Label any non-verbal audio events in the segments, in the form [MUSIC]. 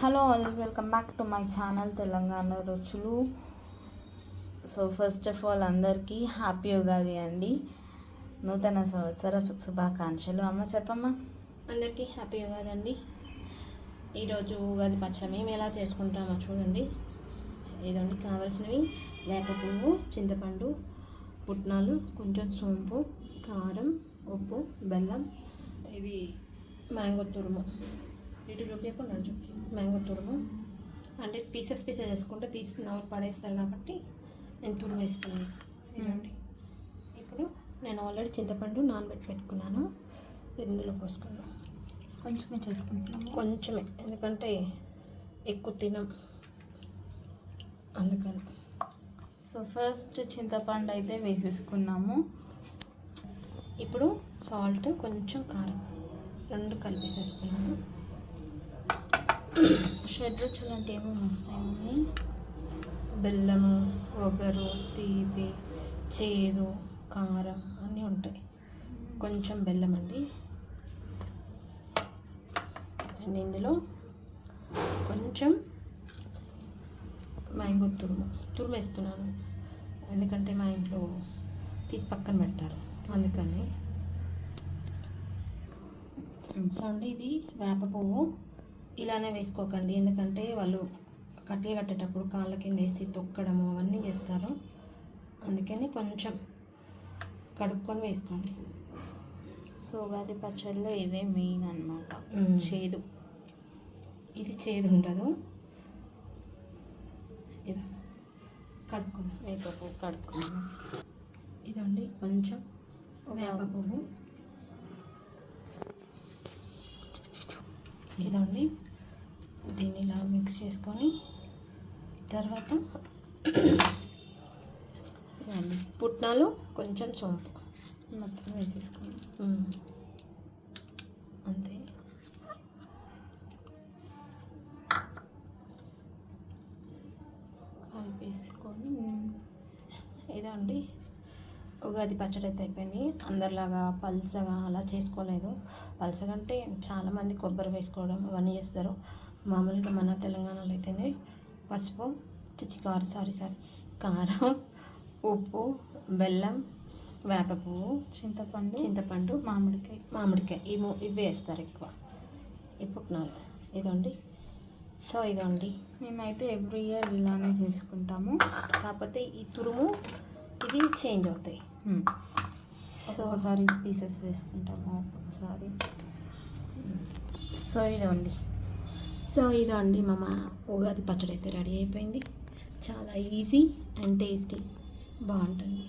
Hello all welcome back to my channel Telangana రుచులు so first of all అందరికీ happy Ugadi అండి. నూతన సంవత్సర శుభాకాంక్షలు. అమ్మ చెప్పమ్మా. అందరికీ హ్యాపీ ఉగాది అండి. ఈరోజు ఉగాది పచ్చడి మేము ఎలా చేసుకుంటామో చూడండి. ఇదండి కావాల్సినవి వేప పువ్వు చింతపండు పుట్నాలు కొంచెం సోంపు కారం ఉప్పు బెల్లం ఇది మ్యాంగో తురుము. ఇటు చూపించకుండా చూపి. మ్యాంగో తురుము. అంటే పీసెస్ పీసెస్ వేసుకుంటే తీసి నవ్వు పడేస్తారు కాబట్టి నేను తురుము వేస్తున్నాను. ఇదండి ఇప్పుడు నేను ఆల్రెడీ చింతపండు నానబెట్టి పెట్టుకున్నాను. ఇందులో పోసుకున్నాను కొంచెమే చేసుకుంటున్నాము. కొంచెమే. ఎందుకంటే ఎక్కువ తినం. అందుకని. సో ఫస్ట్ చింతపండు అయితే వేసేసుకున్నాము. ఇప్పుడు సాల్ట్ కొంచెం కారం. రెండు కలిపేసేస్తున్నాను. షడ్ రుచులు అంటే ఏమేమి బెల్లము ఒగరు తీపి చేదు కారం అన్నీ ఉంటాయి. కొంచెం బెల్లం అండి. అండ్ ఇందులో కొంచెం మ్యాంగో తురుము. తురుము వేస్తున్నాను. ఎందుకంటే మా ఇంట్లో తీసి పక్కన పెడతారు. అందుకని. సో అండి ఇది వేప పువ్వు. ఇలానే వేసుకోకండి. ఎందుకంటే వాళ్ళు కట్టెలు కట్టేటప్పుడు కాళ్ళ కింద వేసి తొక్కడము అవన్నీ చేస్తారు. అందుకని కొంచెం కడుక్కొని వేసుకోండి. సో ఉగాది పచ్చడిలో ఇదే మెయిన్ అనమాట. చేదు. ఇది చేదు ఉండదు. ఇది కడుక్కొని వేప పువ్వు కడుక్కున్నాము ఇదండి కొంచెం వేప పువ్వు ఇదండి దీన్ని ఇలా మిక్స్ చేసుకొని తర్వాత పుట్నాలు కొంచెం సోంపు. మొత్తం వేసేసుకున్నాం ఉమ్. అంతే. కలిపేసుకొని ఇదండి. ఉగాది పచ్చడి అయితే అయిపోయింది. అందరిలాగా పల్సగా అలా చేసుకోలేదు. పల్సగా అంటే చాలామంది కొబ్బరి వేసుకోవడం అవన్నీ చేస్తారు. మామూలుగా మన తెలంగాణలో అయితే పసుపు చిచ్చి కారం సారీ సారీ కారం ఉప్పు బెల్లం వేప పువ్వు చింతపండు చింతపండు మామిడికాయ. మామిడికాయ. ఈ మూ ఇవి వేస్తారు ఎక్కువ. ఈ పుట్నాలు. ఇదండి సో ఇదండి మేమైతే ఎవ్రీ ఇయర్ ఇలానే చేసుకుంటాము. కాకపోతే ఈ తురుము ఇవి చేంజ్ అవుతాయి. సో ఒక్కొక్కసారి పీసెస్ వేసుకుంటాము ఒక్కొక్కసారి. సో ఇదండి సో ఇదండి మా మా ఉగాది పచ్చడి అయితే రెడీ అయిపోయింది. చాలా ఈజీ అండ్ టేస్టీ. బాగుంటుంది.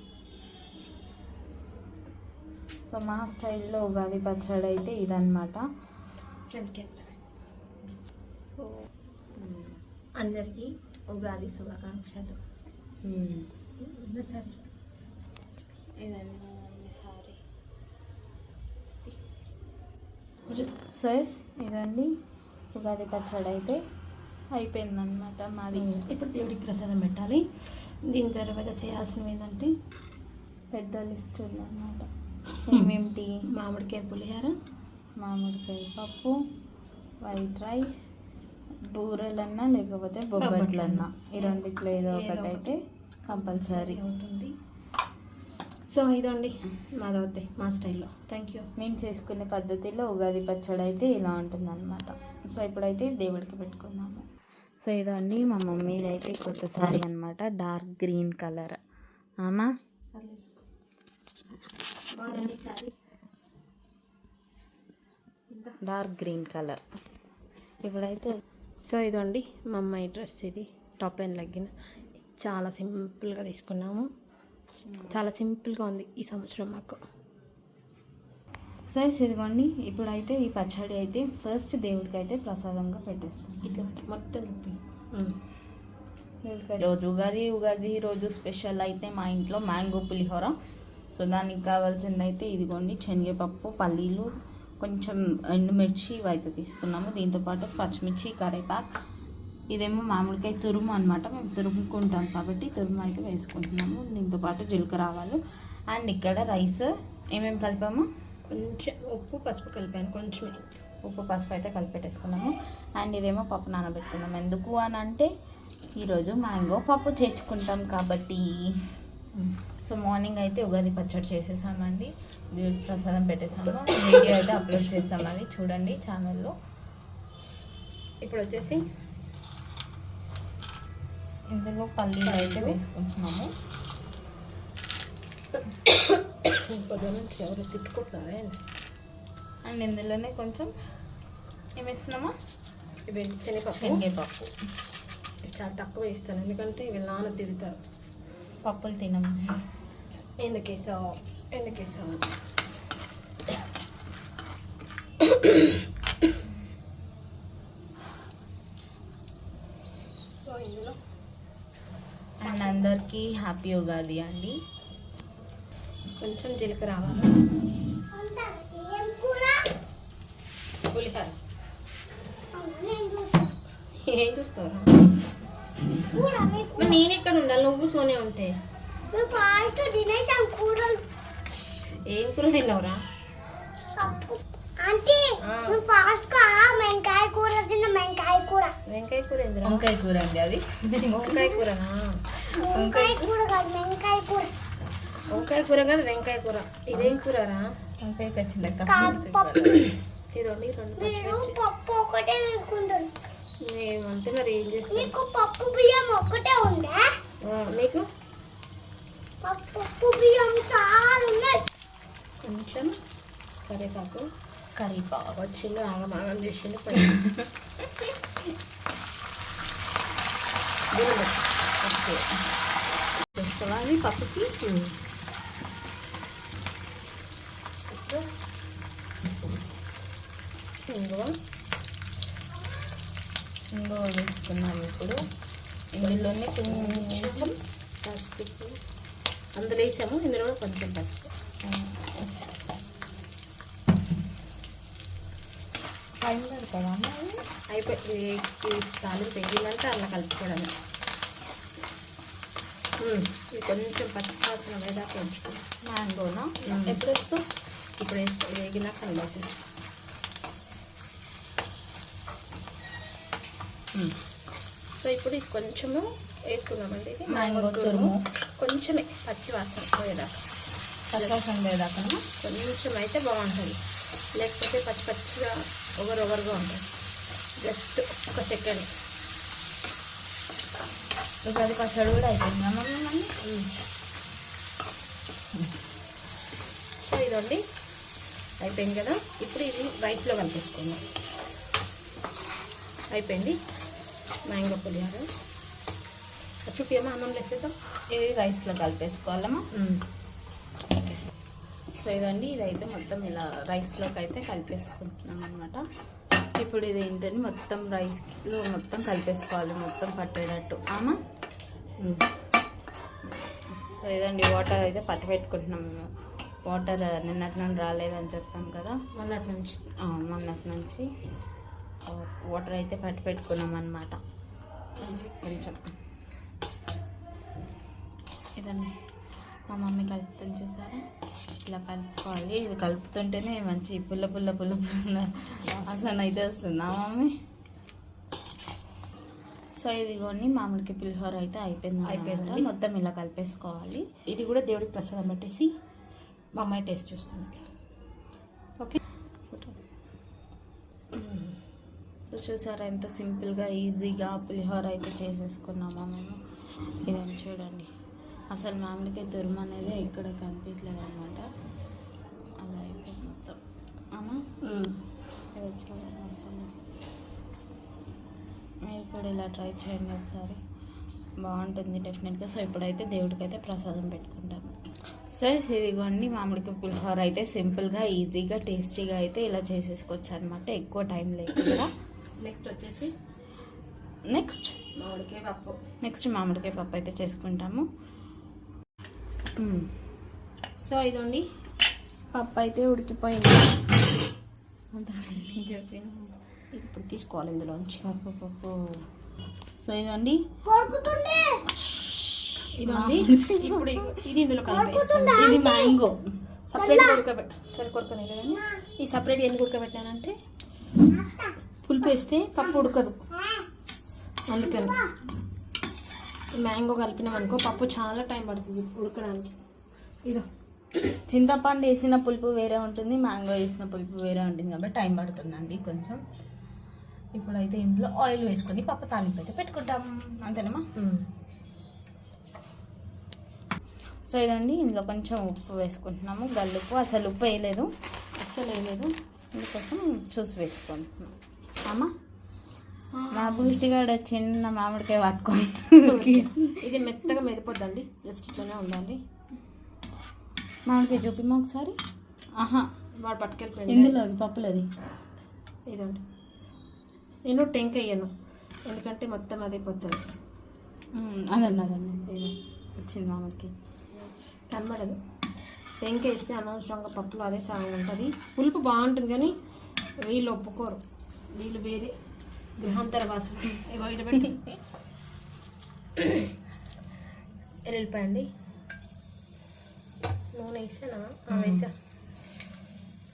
సో మా స్టైల్లో ఉగాది పచ్చడి అయితే ఇదన్నమాట. ఫ్రంట్ కెమెరా సో అందరికీ ఉగాది శుభాకాంక్షలు. సరే. సారీ సో ఎస్ ఇదండి ఉగాది పచ్చడి అయితే అయిపోయిందనమాట మాది ఇప్పుడు దేవుడికి ప్రసాదం పెట్టాలి. దీని తర్వాత చేయాల్సినవి ఏంటంటే పెద్ద లిస్ట్ ఉందన్నమాట. ఏమేమిటి మామిడికాయ పులిహార. మామిడికాయ పప్పు వైట్ రైస్ బూరెలన్నా లేకపోతే బొబ్బట్లన్నా. ఈ రెండిట్లో ఏదో ఒకటి. అయితే కంపల్సరీ. అవుతుంది. సో ఇదండి మాది అవుతాయి మా స్టైల్లో. థ్యాంక్ యూ మేము చేసుకునే పద్ధతిలో ఉగాది పచ్చడి అయితే ఇలా ఉంటుందన్నమాట. సో ఇప్పుడైతే దేవుడికి పెట్టుకున్నాము సో ఇదండి మా మమ్మీది అయితే కొత్త సారీ అనమాట డార్క్ గ్రీన్ కలర్. ఆమా? Sari dark green colour. ఇప్పుడైతే సో ఇదండి మా అమ్మాయి డ్రెస్ ఇది టాప్ అండ్ లెగ్గిన్. చాలా సింపుల్గా తీసుకున్నాము. చాలా సింపుల్గా ఉంది ఈ సంవత్సరం మాకు. సో ఇదిగోండి ఇప్పుడైతే ఈ పచ్చడి అయితే ఫస్ట్ దేవుడికి అయితే ప్రసాదంగా పెట్టేస్తాం. ఇట్లా మొత్తం రోజు ఉగాది ఉగాది రోజు స్పెషల్ అయితే మా ఇంట్లో మ్యాంగో పులిహోర. సో దానికి కావాల్సింది అయితే ఇదిగోండి శనగపప్పు పల్లీలు కొంచెం ఎండుమిర్చి ఇవి అయితే తీసుకున్నాము దీంతోపాటు పచ్చిమిర్చి కరివేపాకు ఇదేమో మామిడికాయ తురుము అనమాట మేము తురుముకుంటాం కాబట్టి తురుము అయితే వేసుకుంటున్నాము. దీంతోపాటు జీలకర్ర ఆవాలు. అండ్ ఇక్కడ రైస్ ఏమేమి కలిపాము? కొంచెం ఉప్పు పసుపు కలిపాను కొంచెం ఉప్పు పసుపు అయితే కలిపెట్టేసుకున్నాము. అండ్ ఇదేమో పప్పు నానబెట్టుకున్నాము ఎందుకు అని అంటే ఈరోజు మ్యాంగో పప్పు చేసుకుంటాం కాబట్టి. సో మార్నింగ్ అయితే ఉగాది పచ్చడి చేసేసామండి. దేవుడి ప్రసాదం పెట్టేసాము. వీడియో అయితే అప్లోడ్ చేసామని చూడండి ఛానల్లో. ఇప్పుడు వచ్చేసి ఇందులో పల్లీలు అయితే వేసుకుంటున్నాము. పొద్దున నుంచి ఎవరు తిట్టుకుంటున్నారా? అండ్ ఇందులోనే కొంచెం ఏం వేస్తున్నాము ఇవి శనగపప్పు. శనగపప్పు. ఇవి చాలా తక్కువ ఇస్తాను ఎందుకంటే వీళ్ళ నాన్న తిడతారు. పప్పులు తినము ఎందుకు వేసావు ఎందుకు వేసావు సో ఇందులో అండ్ అందరికీ హ్యాపీ ఉగాది అండి. కొంచెం జీలకర్ర రావాలి? పులిహోర. ఏం చూస్తావురా? మరి నేను ఎక్కడ ఉండాలి? నువ్వు సోనే ఉంటే. ఏం కూర తిన్నావురా? ఆంటీ ఆ. నువ్వు ఫాస్ట్గా మెంకాయ కూర తిన్న మెంకాయ కూర. వెంకాయ కూర వంకాయ కూర అండి అది. వంకాయ కూరనా? వంకాయ కూర కాదు మెంకాయ కూర. వంకాయ కూర కాదు వెంకాయ కూర. ఇదేం కూరరా? వంకాయ ఇదండి రెండు పచ్చిమిర్చి పప్పు ఒకటే తీసుకుంటారు మేమంటే మరి ఏం చేస్తాం? మీకు పప్పు బియ్యం ఒక్కటే ఉందా? నీకు పప్పు బియ్యం చాలా ఉన్నాయి. కొంచెం కరివేపాకు. కరివేపాకు. వచ్చిండు ఆగం ఆగం చేసిండు [LAUGHS] పప్పు. పప్పుకి? ఉప్పు. ఇంగువ వేసుకున్నాము ఇప్పుడు. ఇందులోనే కొంచెం పసుపు. అందులో వేసాము ఇందులో కూడా కొంచెం పసుపు. టైం పడుతుందా అయిపోయి తాలింపు వేగిందంటే అలా కలుపుకోవడమే. ఇది కొంచెం పచ్చి వాసన వేదాకా ఉంచుకోండి మ్యాంగోనా. ఎప్పుడు వస్తావు ఇప్పుడు వేసి వేగినాక కలిపేసేసి సో ఇప్పుడు ఇది కొంచెము వేసుకుందామండి ఇది మ్యాంగో తురుము. కొంచెమే పచ్చి వాసన పోయేదాకా పచ్చవాసన లేదాకా కొంచెం అయితే బాగుంటుంది లేకపోతే పచ్చి పచ్చిగా ఒగరు ఒగరుగా ఉంటుంది జస్ట్ ఒక సెకండ్ ఉగాది పచ్చడి కూడా అయిపోయిందా మమ్మీ మమ్మీ సో ఇదండి అయిపోయింది కదా? ఇప్పుడు ఇది రైస్లో కలిపేసుకుందాం. అయిపోయింది? మ్యాంగో పులిహోర. చూపియమ్మా అన్నం వేసేద్దాం. ఇది రైస్లో కలిపేసుకోవాలమ్మా? సో ఇదండి ఇదైతే మొత్తం ఇలా రైస్లోకి అయితే కలిపేసుకుంటున్నాం అనమాట ఇప్పుడు ఇది ఏంటని మొత్తం రైస్లో మొత్తం కలిపేసుకోవాలి మొత్తం పట్టేటట్టు. ఆమా? సో ఇదండి వాటర్ అయితే పట్టి పెట్టుకుంటున్నాం మేము. వాటర్ నిన్నటి నుండి రాలేదని చెప్పాం కదా. మొన్నటి నుంచి. మొన్నటి నుంచి. వాటర్ అయితే పట్టి పెట్టుకున్నాం అనమాట కొంచెం. ఇదండి. మా మమ్మీ కలుపుతుంది చూసారా? ఇట్లా కలుపుకోవాలి. ఇది కలుపుతుంటేనే మంచి పుల్ల పుల్ల పుల్ల పుల్ల అసలు అయితే వస్తుందా మమ్మీ? సో ఇదిగోండి మామిడికి పులిహోర అయితే అయిపోయింది. అయిపోయింది మొత్తం ఇలా కలిపేసుకోవాలి. ఇది కూడా దేవుడికి ప్రసాదం పెట్టేసి మా అమ్మాయి టేస్ట్ చూస్తుంది ఓకే. సో చూసారా ఎంత సింపుల్గా ఈజీగా పులిహోర అయితే చేసేసుకున్నామా మేము. ఇదని చూడండి. అసలు మామిడికాయ తురుము అనేది ఇక్కడ కనిపించలేదు అనమాట అలా అయిపోయింది మొత్తం. అమ్మా? ఇది చూడండి అసలు. మీరు కూడా ఇలా ట్రై చేయండి ఒకసారి. బాగుంటుంది డెఫినెట్గా. సో ఇప్పుడైతే దేవుడికి అయితే ప్రసాదం పెట్టుకుంటాము సో ఇదిగోండి మామిడికాయ పులిహోర అయితే సింపుల్గా ఈజీగా టేస్టీగా అయితే ఇలా చేసేసుకోవచ్చు అనమాట ఎక్కువ టైం లేకుండా. నెక్స్ట్ వచ్చేసి నెక్స్ట్? మామిడికాయ పప్పు. నెక్స్ట్ మామిడికాయ పప్పు అయితే చేసుకుంటాము. సో ఇదండి పప్పు అయితే ఉడికిపోయింది. ఇప్పుడు తీసుకోవాలి ఇందులోంచి. పప్పు పప్పు. సో ఇదండి ఇదండి ఇప్పుడు ఇది ఇందులో కలిపేస్తాను. ఇది మ్యాంగో. సపరేట్ ఉడకబెట్ట సరే కొరకలేదు కానీ ఈ సపరేట్ ఎందుకు ఉడకబెట్టానంటే పులుపు వేస్తే పప్పు ఉడకదు. అందుకని. మ్యాంగో కలిపినాం అనుకో పప్పు చాలా టైం పడుతుంది ఉడకడానికి. ఇదో. చింతపండు వేసిన పులుపు వేరే ఉంటుంది మ్యాంగో వేసిన పులుపు వేరే ఉంటుంది కాబట్టి టైం పడుతుందండి కొంచెం. ఇప్పుడైతే ఇందులో ఆయిల్ వేసుకొని పప్పు తాలింపు అయితే పెట్టుకుంటాం. అంతేనమ్మా. సో ఇదండి ఇందులో కొంచెం ఉప్పు వేసుకుంటున్నాము. గల్లుప్పు అసలు ఉప్పు వేయలేదు. అస్సలు వేయలేదు. అందుకోసం చూసి వేసుకుంటున్నాం. అమ్మా మా బూస్టిగాడు చిన్న మామిడికాయ పట్టుకొని ఇది మెత్తగా మెదిపోద్దండి. జస్ట్ ఇట్లనే ఉండాలి. మామిడికాయ చూపిమ్మా ఒకసారి. ఆహా వాడు పట్టుకెళ్ళిపోయింది ఇందులో అది పప్పులది. ఇదండి. నేను టెంక్ అయ్యాను ఎందుకంటే మొత్తం అదైపోతుంది అదండి అదండి. వచ్చింది మామిడికి కనబడదు. వేస్తే అనవసరంగా పప్పులో అదే సగం ఉంటుంది. పులుపు బాగుంటుంది కానీ వీళ్ళు ఒప్పుకోరు. వీళ్ళు వేరే గృహాంతర వాసులు ఇటు పెట్టి. ఎల్లిపాయ అండి. నూనె వేసానా? వేసా.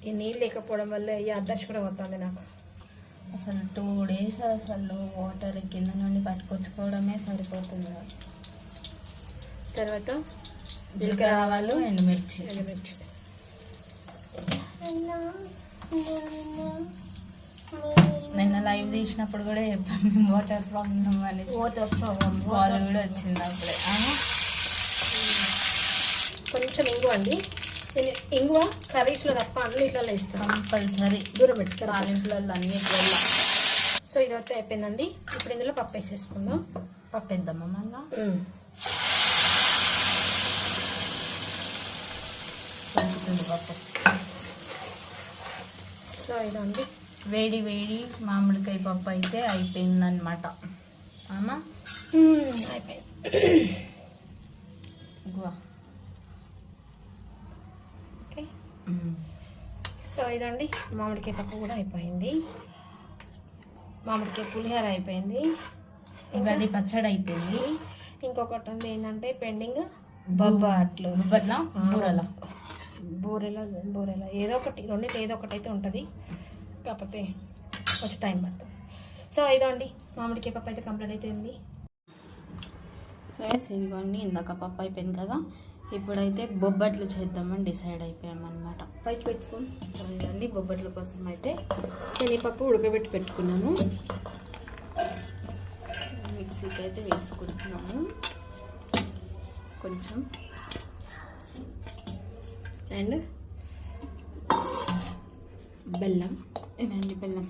ఈ నీళ్ళు లేకపోవడం వల్ల ఈ అద్దర్శ కూడా వస్తుంది నాకు. అసలు టూ డేస్ అసలు వాటర్ కింద నుండి పట్టుకొచ్చుకోవడమే సరిపోతుంది తర్వాత జీలకర్ర ఆవాలు ఎండుమిర్చి. ఎండుమిర్చి నిన్న లైవ్ తీసినప్పుడు కూడా చెప్పాను వాటర్ ప్రాబ్లం అని. వాటర్ ప్రాబ్లం కాల్ కూడా వచ్చింది అప్పుడే? కొంచెం ఇంగువ అండి. నేను ఇంగువ కర్రీస్లో తప్ప అన్నిట్లలో ఇస్తాను కంపల్సరీ. దూరం పెట్టుతాను తాలింపులలో అన్నిట్లలో సో ఇదైతే అయిపోయిందండి. ఇప్పుడు ఇందులో పప్పు వేసేసుకుందాం. పప్పు వేద్దామా మళ్ళా ఉడుకుతుంది పప్పు సో ఇదండి. వేడి వేడి మామిడికాయ పప్పు అయితే అయిపోయిందనమాట అమ్మా? అయిపోయింది. Guava okay. సో ఇదండి మామిడికాయ పప్పు కూడా అయిపోయింది. మామిడికాయ పులిహోర అయిపోయింది. ఉగాది పచ్చడి అయిపోయింది. ఇంకొకటి ఉంది ఏంటంటే పెండింగ్ బొబ్బట్లు. బొబ్బట్ల. కూరల బూరెల బూరెల. ఏదో ఒకటి రెండింటి ఏదో ఒకటి అయితే ఉంటుంది. కాకపోతే కొంచెం టైం పడుతుంది. సో ఇదో అండి మామిడికాయ పప్పు అయితే కంప్లీట్ అయిపోయింది సో ఇదిగోండి ఇందాక పప్పు అయిపోయింది కదా. ఇప్పుడైతే బొబ్బట్లు చేద్దామని డిసైడ్ అయిపోయామన్నమాట. పైకి పెట్టుకోండి ఇదండి బొబ్బట్ల కోసం అయితే శనగపప్పు ఉడకబెట్టి పెట్టుకున్నాను మిక్సీకి అయితే వేసుకుంటున్నాము. కొంచెం అండ్ బెల్లం. ఇదండి బెల్లం.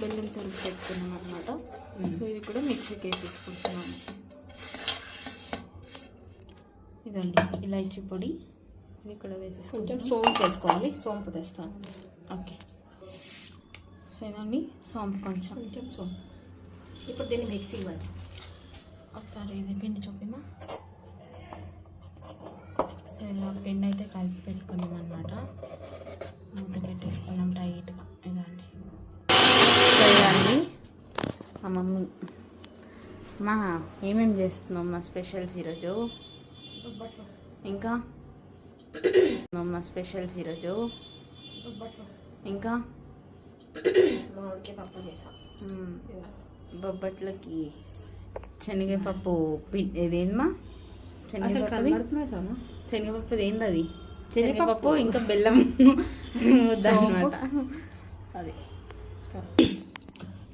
బెల్లం తరుగు పెట్టుకున్నాం అనమాట సో ఇది కూడా మిక్సీకి వేసేసుకుంటున్నాము ఇదండి ఇలాచీ పొడి. ఇది కూడా వేసేసుకుంటాం కొంచెం సోంపు వేసుకోవాలి. సోంపు తెస్తాను. ఓకే. సో ఇదండి సోంపు కొంచెం. కొంచెం సోంపు. ఇప్పుడు దీన్ని మిక్సీ ఇవ్వండి ఒకసారి ఇది పిండి చూపిమా? సో ఇలా పిండి అయితే కలిపి పెట్టుకున్నాం అనమాట మూత పెట్టేసుకున్నాం టైట్గా. ఇదండి. సో ఇదండి మా మమ్మీ మా ఏమేమి చేస్తున్నాం మా స్పెషల్స్ ఈరోజు? ఇంకా? మా స్పెషల్స్ ఈరోజు? ఇంకా? మామిడికాయ పప్పు చేసాం. మ్మ్. బొబ్బట్లకి శనగపప్పు అసలు శనగపప్పు శనగపప్పు ఏంది అది? శనగపప్పు. ఇంకా బెల్లం అది.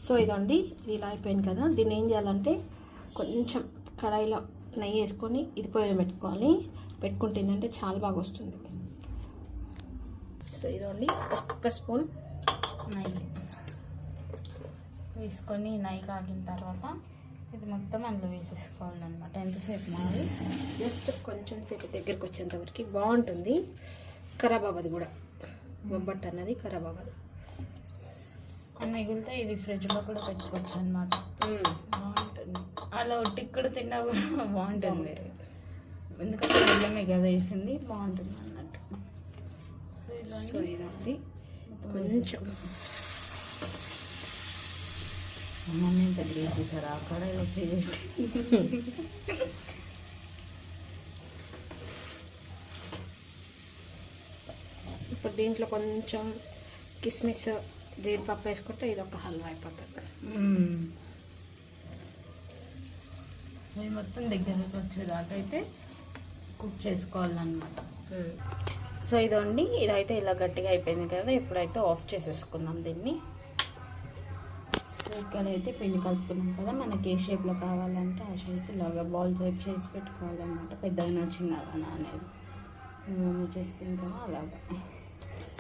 సో ఇదండి ఇది ఇలా అయిపోయింది కదా. దీన్ని ఏం చేయాలంటే కొంచెం కడాయిలో నెయ్యి వేసుకొని ఇది మీద పెట్టుకోవాలి. పెట్టుకుంటే ఏంటంటే చాలా బాగా వస్తుంది. సో ఇదండి ఒక్క స్పూన్ నెయ్యి. వేసుకొని నెయ్యి కాగిన తర్వాత ఇది మొత్తం అందులో వేసేసుకోవాలన్నమాట. ఎంతసేపు మాది? జస్ట్ కొంచెం సేపు దగ్గరికి వచ్చేంత వరకు బాగుంటుంది. ఖరాబ్ అవ్వదు కూడా. బొబ్బట్టు అన్నది ఖరాబ్ అవ్వదు మిగిలితే ఇది ఫ్రిడ్జ్లో కూడా పెట్టుకోవచ్చు అనమాట బాగుంటుంది. అలా ఒట్టికి కూడా తిన్నా కూడా బాగుంటుంది. ఎందుకంటే బెల్లమే కదా వేసింది బాగుంటుంది అన్నట్టు. సో సో ఇదండి. ఇదండి చేశారు? అక్కడ చేయండి. ఇప్పుడు దీంట్లో కొంచెం కిస్మిస్ జీడిపప్పు వేసుకుంటే ఇది ఒక హల్వా అయిపోతుంది. ఇవి మొత్తం దగ్గరకు వచ్చేదాకా అయితే కుక్ చేసుకోవాలన్నమాట. సో ఇదండి. ఇదైతే ఇలా గట్టిగా అయిపోయింది కదా ఇప్పుడైతే ఆఫ్ చేసేసుకుందాం దీన్ని. ఇక్కడైతే పిండి కలుపుకున్నాం కదా మనకి ఏ షేప్లో కావాలంటే ఆ షేప్ ఇలాగా బాల్స్ అయితే చేసి పెట్టుకోవాలన్నమాట పెద్దగా చిన్నగా అనేది. మేము చేస్తుంది కదా అలాగా.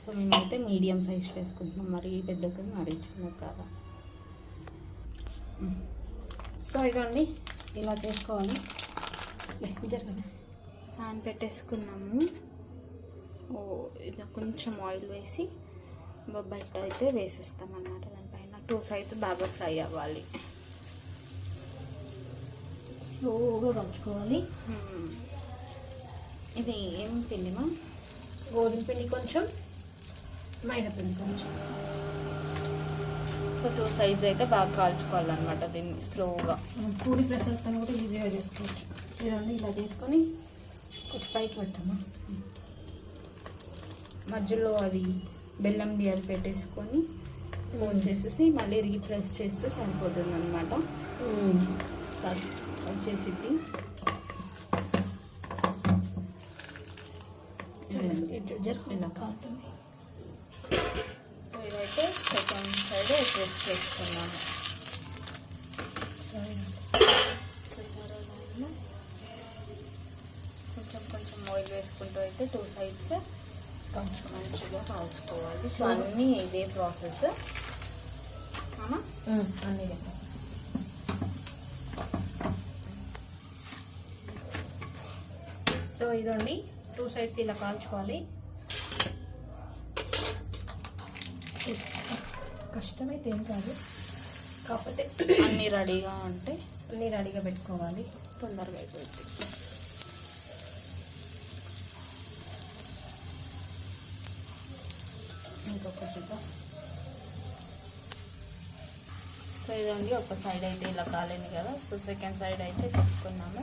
సో మేమైతే మీడియం సైజ్ వేసుకుంటున్నాం మరి పెద్దగా మరీ కదా. సో ఇదండి ఇలా చేసుకోవాలి. లే, ప్యాన్ పెట్టేసుకున్నాము. సో ఇలా కొంచెం ఆయిల్ వేసి బొబ్బట్ట అయితే వేసేస్తాం అన్నమాట టూ సైడ్స్ బాగా ఫ్రై అవ్వాలి. స్లోగా Hmm. ఇది ఏం పిండిమా గోధుమ పిండి కొంచెం మైదా పిండి కొంచెం. సో టూ సైడ్స్ అయితే బాగా కాల్చుకోవాలన్నమాట దీన్ని స్లోగా. పూరి ప్రసాదం కూడా ఈజీగా చేసుకోవచ్చు. ఇదండి ఇలా చేసుకొని కొంచెం పైకి పెట్టాము మధ్యలో అది బెల్లంది అది పెట్టేసుకొని ఫోన్ చేసేసి మళ్ళీ రీప్రెస్ చేస్తే సరిపోతుంది అనమాట కాలుతుంది సో ఇదైతే సెకండ్ సైడ్ చూసారా దాంట్లో? కొంచెం కొంచెం ఆయిల్ వేసుకుంటూ అయితే టూ సైడ్స్ కొంచెం మంచిగా కాల్చుకోవాలి సో అన్నీ ఇదే ప్రాసెస్ అన్నీ సో ఇదండి టూ సైడ్స్ ఇలా కాల్చుకోవాలి. కష్టమైతే ఏం కాదు. కాకపోతే [COUGHS] అన్నీ రెడీగా ఉంటే అన్నీ రెడీగా పెట్టుకోవాలి. తొందరగా అయిపోతుంది ఇంకొక చూద్దాం. సో ఇదండి ఒక సైడ్ అయితే ఇలా కాలేదు కదా. సో సెకండ్ సైడ్ అయితే తీసుకున్నాము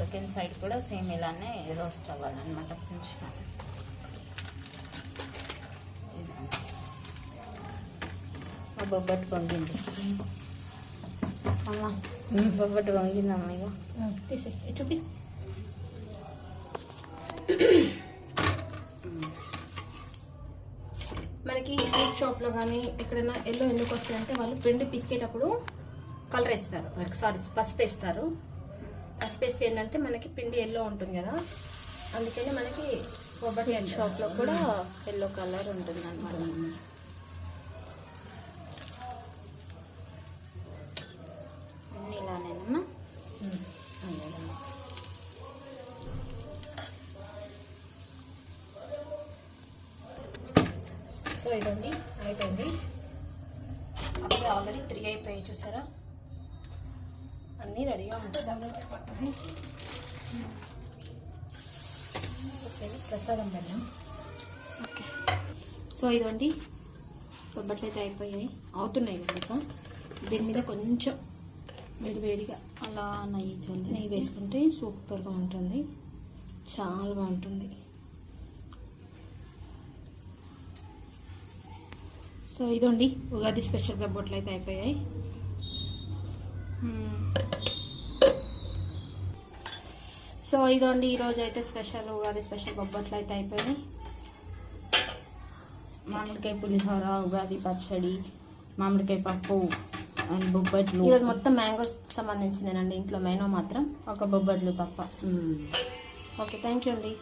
సెకండ్ సైడ్ కూడా సేమ్ ఇలానే రోస్ట్ అవ్వాలన్నమాట కొంచెం బొబ్బట్టు పొంగింది అమ్మా బొబ్బట్టు పొంగిందమ్మా ఇక తీసే చూపి. మనకి స్వీట్ షాప్లో కానీ ఎక్కడైనా ఎల్లో ఎందుకు వస్తాయంటే వాళ్ళు పిండి పిసికేటప్పుడు కలర్ వేస్తారు. సారీ పసుపు వేస్తారు. పసుపు వేస్తే ఏంటంటే మనకి పిండి ఎల్లో ఉంటుంది కదా. అందుకని మనకి కొబ్బరి షాప్లో కూడా ఎల్లో కలర్ ఉంటుంది అనమాట అన్నీ ఇలానేనమ్మా సో ఇదండి అయిపోయింది అప్పుడే ఆల్రెడీ త్రీ అయిపోయాయి చూసారా అన్నీ రెడీగా ఉంటాయి. దగ్గర అయిపోతుంది ఓకే ప్రసాదం బెల్లం ఓకే. సో ఇదండి బొబ్బట్లు అయితే అయిపోయాయి అవుతున్నాయి ఇంకా. దీని మీద కొంచెం వేడి వేడిగా అలా నెయ్యి నెయ్యి వేసుకుంటే సూపర్గా ఉంటుంది. చాలా బాగుంటుంది. సో ఇదండి ఉగాది స్పెషల్ బొబ్బట్లు అయితే అయిపోయాయి. సో ఇదండి ఈరోజు అయితే స్పెషల్ ఉగాది స్పెషల్ బొబ్బట్లు అయితే అయిపోయాయి మామిడికాయ పులిహోర ఉగాది పచ్చడి మామిడికాయ పప్పు అండ్ బొబ్బట్లు. ఈరోజు మొత్తం మ్యాంగోస్ సంబంధించిందేనండి ఇంట్లో మెనూ మాత్రం. ఒక బొబ్బట్లు తప్ప. ఓకే థ్యాంక్ యూ అండి.